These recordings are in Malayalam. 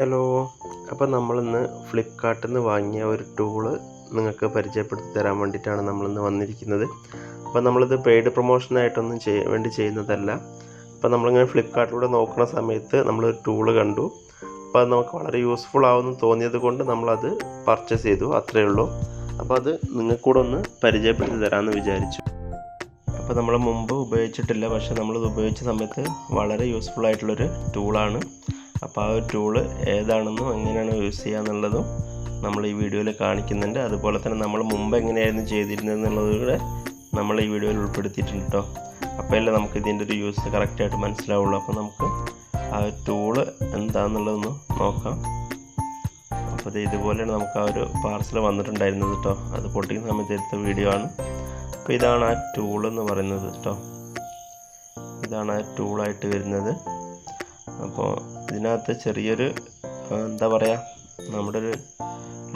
ഹലോ അപ്പോൾ നമ്മളിന്ന് ഫ്ലിപ്പ്കാർട്ടിൽ നിന്ന് വാങ്ങിയ ഒരു ടൂൾ നിങ്ങൾക്ക് പരിചയപ്പെടുത്തി തരാൻ വേണ്ടിയിട്ടാണ് നമ്മളിന്ന് വന്നിരിക്കുന്നത്. അപ്പോൾ നമ്മളിത് പെയ്ഡ് പ്രൊമോഷനായിട്ടൊന്നും ചെയ്യ വേണ്ടി ചെയ്യുന്നതല്ല. അപ്പോൾ നമ്മളിങ്ങനെ ഫ്ലിപ്കാർട്ടിലൂടെ നോക്കുന്ന സമയത്ത് നമ്മളൊരു ടൂൾ കണ്ടു. അപ്പോൾ അത് നമുക്ക് വളരെ യൂസ്ഫുൾ ആവുമെന്ന് തോന്നിയത് കൊണ്ട് നമ്മളത് പർച്ചേസ് ചെയ്തു അത്രയേ ഉള്ളൂ. അപ്പോൾ അത് നിങ്ങൾക്കൂടെ ഒന്ന് പരിചയപ്പെടുത്തി തരാമെന്ന് വിചാരിച്ചു. അപ്പോൾ നമ്മൾ മുമ്പ് ഉപയോഗിച്ചിട്ടില്ല പക്ഷേ നമ്മളിത് ഉപയോഗിച്ച സമയത്ത് വളരെ യൂസ്ഫുൾ ആയിട്ടുള്ളൊരു ടൂളാണ് അപ്പോൾ ആ ഒരു ടൂൾ ഏതാണെന്നും എങ്ങനെയാണ് യൂസ് ചെയ്യുക എന്നുള്ളതും നമ്മൾ ഈ വീഡിയോയിൽ കാണിക്കുന്നുണ്ട്. അതുപോലെ തന്നെ നമ്മൾ മുമ്പ് എങ്ങനെയായിരുന്നു ചെയ്തിരുന്നത് എന്നുള്ളത് കൂടെ നമ്മൾ ഈ വീഡിയോയിൽ ഉൾപ്പെടുത്തിയിട്ടുണ്ട് കേട്ടോ അപ്പോഴല്ലേ നമുക്ക് ഇതിന്റെ ഒരു യൂസ് കറക്റ്റായിട്ട് മനസ്സിലാവുള്ളൂ. അപ്പോൾ നമുക്ക് ആ ഒരു ടൂൾ എന്താണെന്നുള്ളതൊന്ന് നോക്കാം. അപ്പോൾ ഇത് ഇതുപോലെയാണ് നമുക്ക് ആ ഒരു പാർസൽ വന്നിട്ടുണ്ടായിരുന്നത് കേട്ടോ അത് പൊട്ടിക്കുന്ന സമയത്ത് എടുത്ത വീഡിയോ ആണ്. അപ്പോൾ ഇതാണ് ആ ടൂൾ എന്ന് പറയുന്നത് കേട്ടോ ഇതാണ് ആ ടൂളായിട്ട് വരുന്നത്. അപ്പോൾ ഇതിനകത്ത് ചെറിയൊരു എന്താ പറയുക നമ്മുടെ ഒരു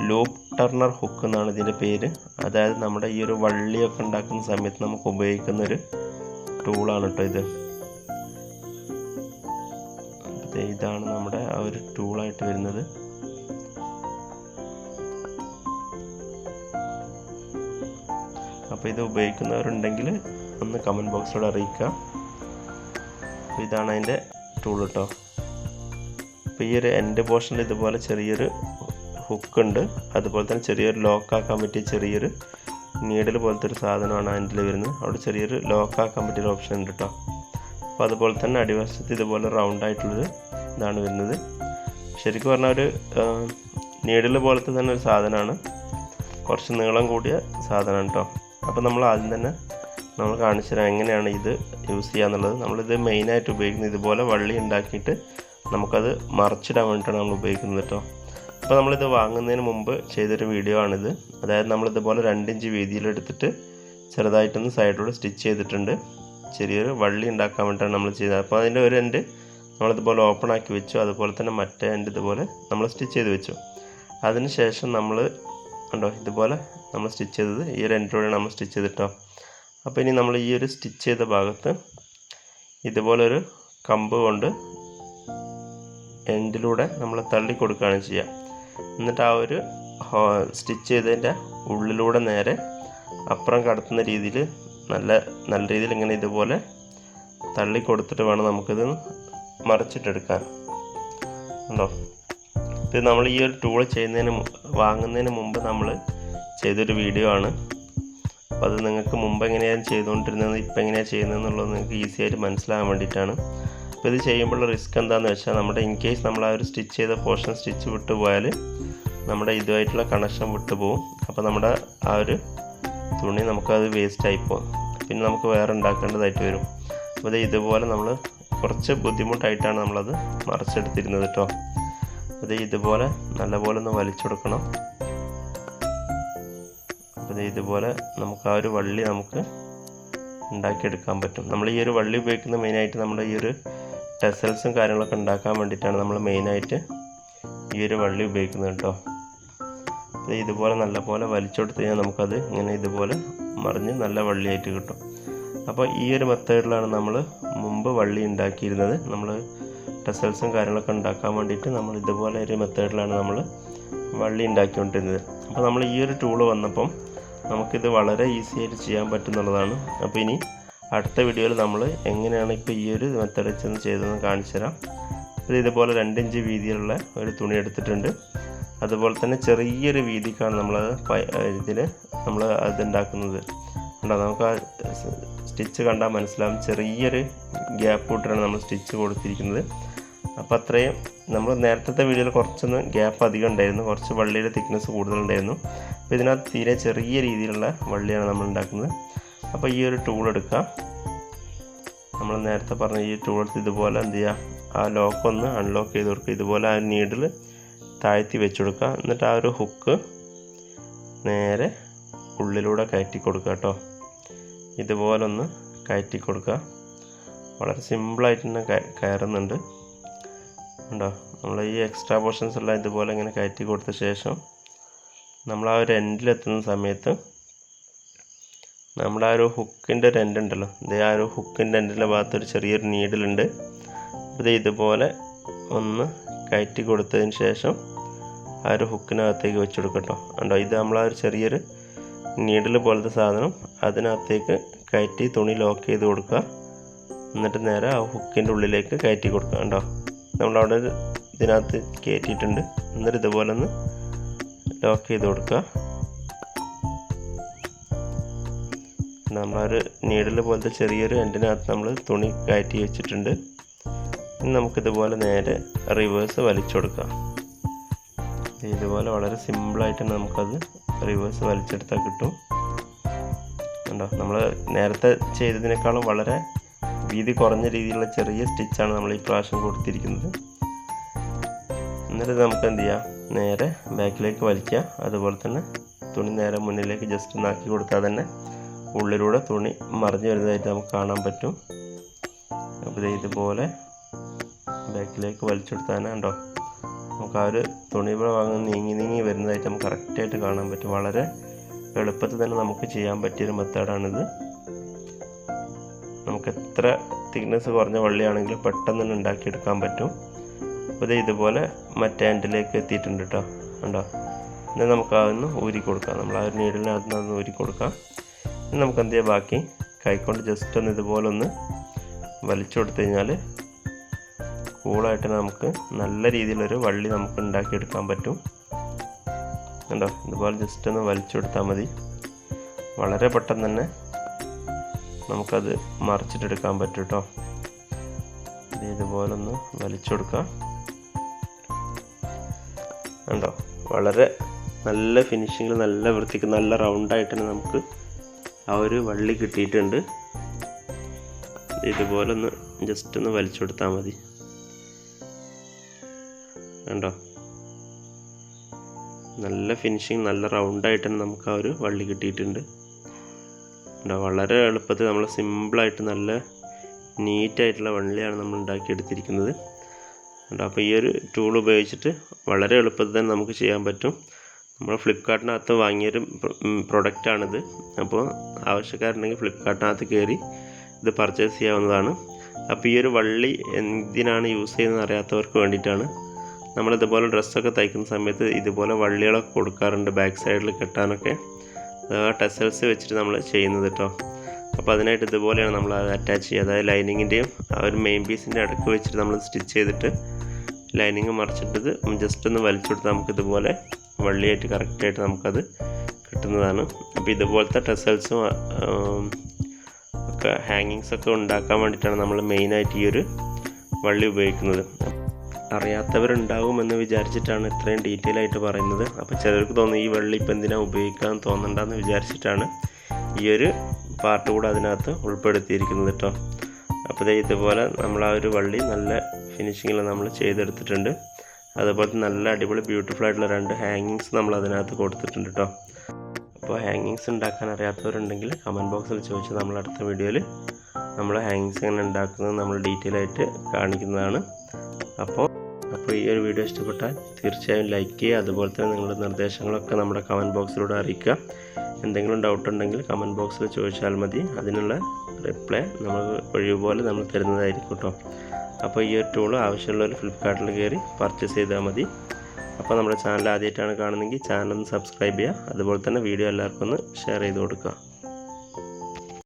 ലൂപ്പ് ടർണർ ഹുക്ക് എന്നാണ് ഇതിന്റെ പേര്. അതായത് നമ്മുടെ ഈ ഒരു വള്ളിയൊക്കെ ഉണ്ടാക്കുന്ന സമയത്ത് നമുക്ക് ഉപയോഗിക്കുന്ന ഒരു ടൂളാണ് കേട്ടോ ഇത്. ഇതാണ് നമ്മുടെ ആ ഒരു ടൂളായിട്ട് വരുന്നത്. അപ്പോൾ ഇത് ഉപയോഗിക്കുന്നവരുണ്ടെങ്കിൽ ഒന്ന് കമന്റ് ബോക്സിലൂടെ അറിയിക്കുക. ഇതാണ് അതിന്റെ ടൂൾ കേട്ടോ അപ്പോൾ ഈ ഒരു എൻഡ് പോർഷനിൽ ഇതുപോലെ ചെറിയൊരു ഹുക്ക് ഉണ്ട്. അതുപോലെ തന്നെ ചെറിയൊരു ലോക്കാക്കാൻ പറ്റിയ ചെറിയൊരു നീഡിൽ പോലത്തെ ഒരു സാധനമാണ് അതിന്റെ വരുന്നത്. അവിടെ ചെറിയൊരു ലോക്കാക്കാൻ പറ്റിയൊരു ഓപ്ഷൻ ഉണ്ട് കേട്ടോ അപ്പോൾ അതുപോലെ തന്നെ അടിവശത്ത് ഇതുപോലെ റൗണ്ട് ആയിട്ടുള്ളൊരു ഇതാണ് വരുന്നത്. ശരിക്കും പറഞ്ഞാൽ ഒരു നീഡിൽ പോലത്തെ തന്നെ ഒരു സാധനമാണ്. കുറച്ച് നീളം കൂടിയ സാധനമാണ് കേട്ടോ അപ്പോൾ നമ്മൾ ആദ്യം തന്നെ നമ്മൾ കാണിച്ചു തരാം എങ്ങനെയാണ് ഇത് യൂസ് ചെയ്യുക എന്നുള്ളത് നമ്മളിത് മെയിനായിട്ട് ഉപയോഗിക്കുന്നത് ഇതുപോലെ വള്ളി ഉണ്ടാക്കിയിട്ട് നമുക്കത് മറച്ചിടാൻ വേണ്ടിയിട്ടാണ് നമ്മൾ ഉപയോഗിക്കുന്നത് കേട്ടോ. അപ്പോൾ നമ്മളിത് വാങ്ങുന്നതിന് മുമ്പ് ചെയ്തൊരു വീഡിയോ ആണിത്. അതായത് നമ്മളിതുപോലെ രണ്ടിഞ്ച് വീതിയിലെടുത്തിട്ട് ചെറുതായിട്ടൊന്ന് സൈഡിലൂടെ സ്റ്റിച്ച് ചെയ്തിട്ടുണ്ട്. ചെറിയൊരു വള്ളി ഉണ്ടാക്കാൻ വേണ്ടിയിട്ടാണ് നമ്മൾ ചെയ്തത്. അപ്പോൾ അതിന്റെ ഒരു എൻഡ് നമ്മളിതുപോലെ ഓപ്പൺ ആക്കി വെച്ചു. അതുപോലെ തന്നെ മറ്റേ എൻഡ് ഇതുപോലെ നമ്മൾ സ്റ്റിച്ച് ചെയ്ത് വെച്ചു. അതിന് ശേഷം നമ്മൾ കണ്ടോ ഇതുപോലെ നമ്മൾ സ്റ്റിച്ച് ചെയ്തത് ഈ ഒരു എൻഡിലൂടെയാണ് നമ്മൾ സ്റ്റിച്ച് ചെയ്തിട്ടോ. അപ്പോൾ ഇനി നമ്മൾ ഈ ഒരു സ്റ്റിച്ച് ചെയ്ത ഭാഗത്ത് ഇതുപോലൊരു കമ്പ് കൊണ്ട് എൻഡിലൂടെ നമ്മൾ തള്ളി കൊടുക്കുകയാണ് ചെയ്യുക എന്നിട്ട് ആ ഒരു സ്റ്റിച്ച് ചെയ്തതിന്റെ ഉള്ളിലൂടെ നേരെ അപ്പുറം കടത്തുന്ന രീതിയിൽ നല്ല നല്ല രീതിയിൽ ഇങ്ങനെ ഇതുപോലെ തള്ളി കൊടുത്തിട്ട് വേണം നമുക്കിത് മറിച്ചിട്ടെടുക്കാൻ. ഉണ്ടോ ഇത് നമ്മൾ ഈ ഒരു ടൂൾ ചെയ്യുന്നതിന് വാങ്ങുന്നതിന് മുമ്പ് നമ്മൾ ചെയ്തൊരു വീഡിയോ ആണ്. അപ്പോൾ അത് നിങ്ങൾക്ക് മുമ്പ് എങ്ങനെയാണ് ചെയ്തുകൊണ്ടിരുന്നത് ഇപ്പം എങ്ങനെയാണ് ചെയ്യുന്നത് എന്നുള്ളത് നിങ്ങൾക്ക് ഈസി ആയിട്ട് മനസ്സിലാകാൻ വേണ്ടിയിട്ടാണ്. അപ്പോൾ ഇത് ചെയ്യുമ്പോഴുള്ള റിസ്ക് എന്താണെന്ന് വെച്ചാൽ നമ്മുടെ ഇൻ കേസ് നമ്മൾ ആ ഒരു സ്റ്റിച്ച് ചെയ്ത പോർഷൻ സ്റ്റിച്ച് വിട്ടു പോയാൽ നമ്മുടെ ഇതുമായിട്ടുള്ള കണക്ഷൻ വിട്ടു പോകും അപ്പോൾ നമ്മുടെ ആ ഒരു തുണി നമുക്കത് വേസ്റ്റ് ആയി പോകും. പിന്നെ നമുക്ക് വേറെ ഉണ്ടാക്കേണ്ടതായിട്ട് വരും. അപ്പോൾ ഇത് ഇതുപോലെ നമ്മൾ കുറച്ച് ബുദ്ധിമുട്ടായിട്ടാണ് നമ്മളത് മറച്ചെടുത്തിരുന്നത് കേട്ടോ. അത് ഇതുപോലെ നല്ലപോലെ ഒന്ന് വലിച്ചു കൊടുക്കണം. അപ്പോൾ ഇതുപോലെ നമുക്ക് ആ ഒരു വള്ളി നമുക്ക് ഉണ്ടാക്കിയെടുക്കാൻ പറ്റും. നമ്മൾ ഈ ഒരു വള്ളി ഉപയോഗിക്കുന്ന മെയിനായിട്ട് നമ്മുടെ ഈ ഒരു ടെസൽസും കാര്യങ്ങളൊക്കെ ഉണ്ടാക്കാൻ വേണ്ടിയിട്ടാണ് നമ്മൾ മെയിനായിട്ട് ഈ ഒരു വള്ളി ഉപയോഗിക്കുന്നത് കേട്ടോ. ഇതുപോലെ നല്ലപോലെ വലിച്ചെടുത്ത് കഴിഞ്ഞാൽ നമുക്കത് ഇങ്ങനെ ഇതുപോലെ മറിഞ്ഞ് നല്ല വള്ളിയായിട്ട് കിട്ടും. അപ്പോൾ ഈ ഒരു മെത്തേഡിലാണ് നമ്മൾ മുമ്പ് വള്ളി ഉണ്ടാക്കിയിരുന്നത്. നമ്മൾ ടെസൽസും കാര്യങ്ങളൊക്കെ ഉണ്ടാക്കാൻ വേണ്ടിയിട്ട് നമ്മൾ ഇതുപോലെ ഒരു മെത്തേഡിലാണ് നമ്മൾ വള്ളി ഉണ്ടാക്കിക്കൊണ്ടിരുന്നത്. അപ്പോൾ നമ്മൾ ഈ ഒരു ടൂൾ വന്നപ്പം നമുക്കിത് വളരെ ഈസി ആയിട്ട് ചെയ്യാൻ പറ്റുന്നുള്ളതാണ്. അപ്പോൾ ഇനി അടുത്ത വീഡിയോയിൽ നമ്മൾ എങ്ങനെയാണ് ഇപ്പോൾ ഈ ഒരു മെത്തേഡ് വെച്ചൊന്ന് ചെയ്തതെന്ന് കാണിച്ചു തരാം. ഇത് ഇതുപോലെ രണ്ടിഞ്ച് വീതിയിലുള്ള ഒരു തുണി എടുത്തിട്ടുണ്ട്. അതുപോലെ തന്നെ ചെറിയൊരു വീതിക്കാണ് നമ്മൾ ഇതിൽ നമ്മൾ അതുണ്ടാക്കുന്നത് ഉണ്ടോ നമുക്ക് ആ സ്റ്റിച്ച് കണ്ടാൽ മനസ്സിലാവും. ചെറിയൊരു ഗ്യാപ്പ് ഇട്ടിട്ടാണ് നമ്മൾ സ്റ്റിച്ച് കൊടുത്തിരിക്കുന്നത്. അപ്പോൾ അത്രയും നമ്മൾ നേരത്തെ വീഡിയോയിൽ കുറച്ചൊന്ന് ഗ്യാപ്പ് അധികം ഉണ്ടായിരുന്നു. കുറച്ച് വള്ളിയുടെ തിക്നെസ് കൂടുതലുണ്ടായിരുന്നു അപ്പോൾ ഇതിനകത്ത് തീരെ ചെറിയ രീതിയിലുള്ള വള്ളിയാണ് നമ്മൾ ഉണ്ടാക്കുന്നത്. അപ്പോൾ ഈ ഒരു ടൂൾ എടുക്കാം. നമ്മൾ നേരത്തെ പറഞ്ഞ ഈ ടൂൾ എടുത്ത് ഇതുപോലെ എന്ത് ചെയ്യുക ആ ലോക്ക് ഒന്ന് അൺലോക്ക് ചെയ്ത് കൊടുക്കുക. ഇതുപോലെ ആ നീഡിൽ താഴ്ത്തി വെച്ച് കൊടുക്കുക. എന്നിട്ട് ആ ഒരു ഹുക്ക് നേരെ ഉള്ളിലൂടെ കയറ്റി കൊടുക്കുക കേട്ടോ. ഇതുപോലെ ഒന്ന് കയറ്റി കൊടുക്കുക. വളരെ സിമ്പിളായിട്ട് തന്നെ കയ- കയറുന്നുണ്ട്. ഉണ്ടോ നമ്മൾ ഈ എക്സ്ട്രാ പോർഷൻസ് എല്ലാം ഇതുപോലെ ഇങ്ങനെ കയറ്റി കൊടുത്ത ശേഷം നമ്മൾ ആ ഒരു എൻഡിലെത്തുന്ന സമയത്ത് നമ്മുടെ ആ ഒരു ഹുക്കിന്റെ ഒരു ഉണ്ടല്ലോ. ഇത് ആ ഒരു ഹുക്കിന്റെ എൻഡിന്റെ ഭാഗത്ത് ഒരു ചെറിയൊരു നീഡിലുണ്ട് അത് ഇത് ഇതുപോലെ ഒന്ന് കയറ്റി കൊടുത്തതിന് ശേഷം ആ ഒരു ഹുക്കിനകത്തേക്ക് വെച്ച് കൊടുക്കട്ടോ കണ്ടോ? ഇത് നമ്മൾ ആ ഒരു ചെറിയൊരു നീഡിൽ പോലത്തെ സാധനം അതിനകത്തേക്ക് കയറ്റി തുണി ലോക്ക് ചെയ്ത് കൊടുക്കുക. എന്നിട്ട് നേരെ ആ ഹുക്കിന്റെ ഉള്ളിലേക്ക് കയറ്റി കൊടുക്കുക. കണ്ടോ? നമ്മളവിടെ ഇതിനകത്ത് കയറ്റിയിട്ടുണ്ട്. എന്നിട്ട് ഇതുപോലെ ഒന്ന് ലോക്ക് ചെയ്ത് കൊടുക്കുക. നമ്മളൊരു നീഡിൽ പോലത്തെ ചെറിയൊരു എൻഡിനകത്ത് നമ്മൾ തുണി കയറ്റി വെച്ചിട്ടുണ്ട്. ഇനി നമുക്കിതുപോലെ നേരെ റിവേഴ്സ് വലിച്ചെടുക്കാം ഇതുപോലെ വളരെ സിമ്പിളായിട്ട് നമുക്കത് റിവേഴ്സ് വലിച്ചെടുത്താൽ കിട്ടും. കണ്ടോ? നമ്മൾ നേരത്തെ ചെയ്തതിനേക്കാളും വളരെ വീതി കുറഞ്ഞ രീതിയിലുള്ള ചെറിയ സ്റ്റിച്ചാണ് നമ്മൾ ഈ പ്രാവശ്യം കൊടുത്തിരിക്കുന്നത്. എന്നിട്ട് നമുക്ക് എന്ത് ചെയ്യാം? നേരെ ബാക്കിലേക്ക് വലിക്കുക. അതുപോലെ തന്നെ തുണി നേരെ മുന്നിലേക്ക് ജസ്റ്റ് ഒന്നാക്കി കൊടുത്താൽ തന്നെ ഉള്ളിലൂടെ തുണി മറിഞ്ഞു വരുന്നതായിട്ട് നമുക്ക് കാണാൻ പറ്റും. അപ്പോൾ ഇതുപോലെ ബാക്കിലേക്ക് വലിച്ചെടുത്താൽ കണ്ടോ. നമുക്ക് ആ ഒരു തുണിയുടെ ഭാഗം നീങ്ങി നീങ്ങി വരുന്നതായിട്ട് നമുക്ക് കറക്റ്റായിട്ട് കാണാൻ പറ്റും. വളരെ എളുപ്പത്തിൽ തന്നെ നമുക്ക് ചെയ്യാൻ പറ്റിയൊരു മെത്തേഡാണിത്. നമുക്ക് എത്ര തിക്നെസ് കുറഞ്ഞ വള്ളിയാണെങ്കിലും പെട്ടെന്ന് തന്നെ ഉണ്ടാക്കിയെടുക്കാൻ പറ്റും. അപ്പോൾ ഇത് ഇതുപോലെ മറ്റേ എൻഡിലേക്ക് എത്തിയിട്ടുണ്ട് കേട്ടോ. ഉണ്ടോ എന്നാൽ നമുക്ക് അതൊന്ന് ഊരി കൊടുക്കാം നമ്മൾ ആ ഒരു നീഡിലിനകത്ത് നിന്ന് ഊരി കൊടുക്കാം നമുക്ക് എന്ത് ചെയ്യാം? ബാക്കി കൈക്കൊണ്ട് ജസ്റ്റ് ഒന്ന് ഇതുപോലെ ഒന്ന് വലിച്ചു കൊടുത്തു കഴിഞ്ഞാൽ കൂളായിട്ട് നമുക്ക് നല്ല രീതിയിലൊരു വള്ളി നമുക്ക് ഉണ്ടാക്കിയെടുക്കാൻ പറ്റും. കണ്ടോ? ഇതുപോലെ ജസ്റ്റ് ഒന്ന് വലിച്ചു കൊടുത്താൽ മതി. വളരെ പെട്ടെന്ന് തന്നെ നമുക്കത് മറിച്ചിട്ടെടുക്കാൻ പറ്റും കേട്ടോ ഇതുപോലെ ഒന്ന് വലിച്ചു കൊടുക്കാം. കണ്ടോ? വളരെ നല്ല ഫിനിഷിങ്ങിൽ നല്ല വൃത്തിക്ക് നല്ല റൗണ്ടായിട്ട് തന്നെ നമുക്ക് ആ ഒരു വള്ളി കിട്ടിയിട്ടുണ്ട്. ഇതുപോലെ ഒന്ന് ജസ്റ്റ് ഒന്ന് വലിച്ചു കൊടുത്താൽ മതി. കണ്ടോ? നല്ല ഫിനിഷിങ് നല്ല റൗണ്ടായിട്ട് തന്നെ നമുക്ക് ആ ഒരു വള്ളി കിട്ടിയിട്ടുണ്ട്. കണ്ടോ? വളരെ എളുപ്പത്തിൽ നമ്മൾ സിമ്പിളായിട്ട് നല്ല നീറ്റായിട്ടുള്ള വള്ളിയാണ് നമ്മൾ ഉണ്ടാക്കിയെടുത്തിരിക്കുന്നത്. അപ്പോൾ ഈ ഒരു ടൂൾ ഉപയോഗിച്ചിട്ട് വളരെ എളുപ്പത്തിൽ തന്നെ നമുക്ക് ചെയ്യാൻ പറ്റും. നമ്മൾ ഫ്ലിപ്കാർട്ടിനകത്ത് വാങ്ങിയൊരു പ്രൊഡക്റ്റാണിത് അപ്പോൾ ആവശ്യക്കാരുണ്ടെങ്കിൽ ഫ്ലിപ്കാർട്ടിനകത്ത് കയറി ഇത് പർച്ചേസ് ചെയ്യാവുന്നതാണ്. അപ്പോൾ ഈ ഒരു വള്ളി എന്തിനാണ് യൂസ് ചെയ്യുന്നത് അറിയാത്തവർക്ക് വേണ്ടിയിട്ടാണ്. നമ്മൾ ഇതുപോലെ ഡ്രസ്സൊക്കെ തയ്ക്കുന്ന സമയത്ത് ഇതുപോലെ വള്ളികളൊക്കെ കൊടുക്കാറുണ്ട് ബാക്ക് സൈഡിൽ കെട്ടാനൊക്കെ. ടെസൽസ് വെച്ചിട്ട് നമ്മൾ ചെയ്യുന്നത് കേട്ടോ അപ്പോൾ അതിനായിട്ട് ഇതുപോലെയാണ് നമ്മൾ അത് അറ്റാച്ച് ചെയ്യുക. അതായത് ലൈനിങ്ങിന്റെയും ആ ഒരു മെയിൻ പീസിന്റെ ഇടയ്ക്ക് വെച്ചിട്ട് നമ്മൾ സ്റ്റിച്ച് ചെയ്തിട്ട് ലൈനിങ് മറിച്ചിട്ടത് ജസ്റ്റ് ഒന്ന് വലിച്ചു കൊടുത്താൽ നമുക്ക് ഇതുപോലെ വള്ളിയായിട്ട് കറക്റ്റായിട്ട് നമുക്കത് കിട്ടുന്നതാണ്. അപ്പോൾ ഇതുപോലത്തെ ടെസൽസും ഒക്കെ ഹാങ്ങിങ്സ് ഒക്കെ ഉണ്ടാക്കാൻ വേണ്ടിയിട്ടാണ് നമ്മൾ മെയിനായിട്ട് ഈ ഒരു വള്ളി ഉപയോഗിക്കുന്നത്. അറിയാത്തവരുണ്ടാകുമെന്ന് വിചാരിച്ചിട്ടാണ് ഇത്രയും ഡീറ്റെയിൽ ആയിട്ട് പറയുന്നത്. അപ്പോൾ ചിലർക്ക് തോന്നുന്നു ഈ വള്ളി ഇപ്പം എന്തിനാണ് ഉപയോഗിക്കാൻ തോന്നണ്ടെന്ന് വിചാരിച്ചിട്ടാണ് ഈ ഒരു പാർട്ട് കൂടെ അതിനകത്ത് ഉൾപ്പെടുത്തിയിരിക്കുന്നത് കേട്ടോ. അപ്പോൾ ഇതുപോലെ നമ്മൾ ആ ഒരു വള്ളി നല്ല ഫിനിഷിങ്ങിൽ നമ്മൾ ചെയ്തെടുത്തിട്ടുണ്ട്. അതുപോലെ നല്ല അടിപൊളി ബ്യൂട്ടിഫുൾ ആയിട്ടുള്ള രണ്ട് ഹാങ്ങിങ്സ് നമ്മൾ അതിനകത്ത് കൊടുത്തിട്ടുണ്ട് കേട്ടോ അപ്പോൾ ഹാങ്ങിങ്സ് ഉണ്ടാക്കാൻ അറിയാത്തവരുണ്ടെങ്കിൽ കമന്റ് ബോക്സിൽ ചോദിച്ചാൽ നമ്മൾ അടുത്ത വീഡിയോയിൽ നമ്മൾ ഹാങ്ങിങ്സ് എങ്ങനെ ഉണ്ടാക്കുന്നത് നമ്മൾ ഡീറ്റെയിൽ ആയിട്ട് കാണിക്കുന്നതാണ്. അപ്പോൾ അപ്പോൾ ഈ ഒരു വീഡിയോ ഇഷ്ടപ്പെട്ടാൽ തീർച്ചയായും ലൈക്ക് ചെയ്യുക. അതുപോലെ തന്നെ നിങ്ങളുടെ നിർദ്ദേശങ്ങളൊക്കെ നമ്മുടെ കമന്റ് ബോക്സിലൂടെ അറിയിക്കുക. എന്തെങ്കിലും ഡൗട്ട് ഉണ്ടെങ്കിൽ കമന്റ് ബോക്സിൽ ചോദിച്ചാൽ മതി. അതിനുള്ള റിപ്ലൈ നമ്മൾ ഒഴിവുപോലെ നമ്മൾ തരുന്നതായിരിക്കും കേട്ടോ അപ്പോൾ ഈ ഒരു ടൂൾ ആവശ്യമുള്ളവർ ഫ്ലിപ്പ്കാർട്ടിൽ കയറി പർച്ചേസ് ചെയ്താൽ മതി. അപ്പോൾ നമ്മുടെ ചാനൽ ആദ്യമായിട്ടാണ് കാണുന്നതെങ്കിൽ ചാനൽ ഒന്ന് സബ്സ്ക്രൈബ് ചെയ്യുക. അതുപോലെ തന്നെ വീഡിയോ എല്ലാവർക്കും ഒന്ന് ഷെയർ ചെയ്ത് കൊടുക്കുക.